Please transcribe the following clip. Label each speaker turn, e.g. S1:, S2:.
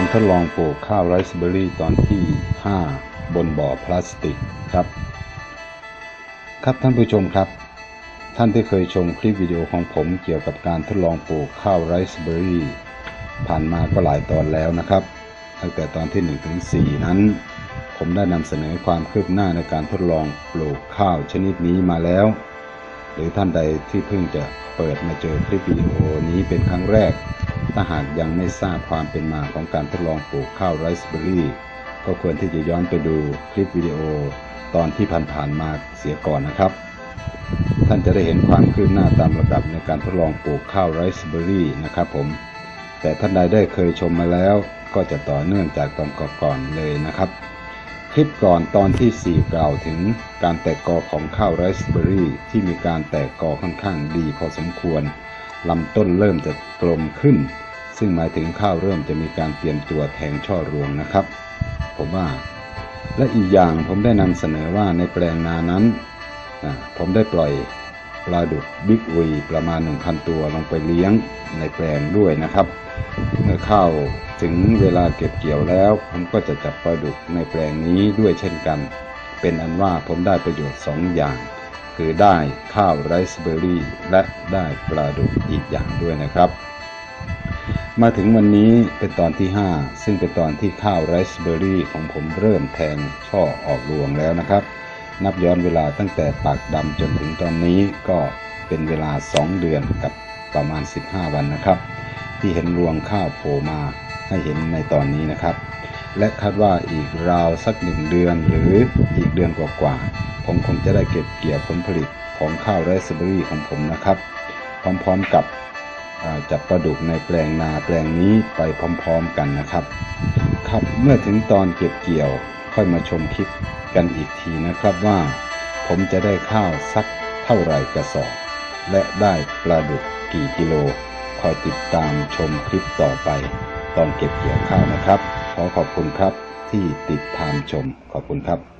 S1: การทดลองปลูกข้าวไรซ์เบอร์รี่ตอนที่ 5 บนบ่อพลาสติกครับ ครับท่านผู้ชมครับ ท่านที่เคยชมคลิปวิดีโอของผมเกี่ยวกับการทดลองปลูกข้าวไรซ์เบอร์รี่ผ่านมาก็หลายตอนแล้วนะครับ ตั้งแต่ตอนที่1ถึง4นั้น ผมได้นำเสนอความคืบหน้าในการทดลองปลูกข้าวชนิดนี้มาแล้ว หรือท่านใดที่เพิ่งจะเปิดมาเจอคลิปวิดีโอนี้เป็นครั้งแรก ถ้าหากยังไม่ทราบความเป็นมาของการทดลองปลูกข้าวไรซ์เบอร์รี่ ก็ควรที่จะย้อนไปดูคลิปวิดีโอตอนที่ผ่านๆมาเสียก่อนนะครับ ท่านจะได้เห็นความคืบหน้าตามระดับในการทดลองปลูกข้าวไรซ์เบอร์รี่นะครับผม แต่ท่านใดได้เคยชมมาแล้ว ก็จะต่อเนื่องจากตอนก่อนๆเลยนะครับ คลิปก่อนตอนที่ 4 กล่าวถึงการแตกกอของข้าวไรซ์เบอร์รี่ที่มีการแตกกอค่อนข้างดีพอสมควร ลำต้นเริ่มจะกลมขึ้น ซึ่งหมายถึงข้าวเริ่มจะมีการเตรียมตัวแทงช่อรวงนะครับ ผมว่า และอีกอย่างผมได้นำเสนอว่าในแปลงนานั้น ผมได้ปล่อยปลาดุกบิ๊กวีประมาณ 1,000 ตัวลงไปเลี้ยงในแปลงด้วยนะครับ เมื่อข้าวถึงเวลาเก็บเกี่ยวแล้ว ผมก็จะจับปลาดุกในแปลงนี้ด้วยเช่นกัน เป็นอันว่าผมได้ประโยชน์สองอย่าง คือได้ข้าวไรซ์เบอร์รี่ และได้ปลาดุกอีกอย่างด้วยนะครับ มาถึงวันนี้เป็นตอนที่ 5 ซึ่งเป็นตอนที่ข้าวไรซ์เบอร์รี่ของผมเริ่มแทงช่อออกรวงแล้วนะครับ นับย้อนเวลาตั้งแต่ปากดำจนถึงตอนนี้ก็เป็นเวลา 2 เดือนกับประมาณ 15 วันนะครับ ที่เห็นรวงข้าวโผล่มาให้เห็นในตอนนี้นะครับ และคาดว่าอีกราวสักหนึ่งเดือนหรืออีกเดือนกว่าๆผมคงจะได้เก็บเกี่ยวผลผลิตของข้าวไรซ์เบอร์รี่ของผมนะครับ พร้อมๆกับจับปลาดุกในแปลงนาแปลงนี้ไปพร้อมๆกันนะครับ ครับเมื่อถึงตอนเก็บเกี่ยวค่อยมาชมคลิปกันอีกทีนะครับว่า ผมจะได้ข้าวสักเท่าไหร่กระสอบ และได้ปลาดุกกี่กิโลคอยติดตามชมคลิปต่อไป ตอนเก็บเกี่ยวข้าวนะครับ ขอขอบคุณครับที่ติดตามชมขอบคุณครับ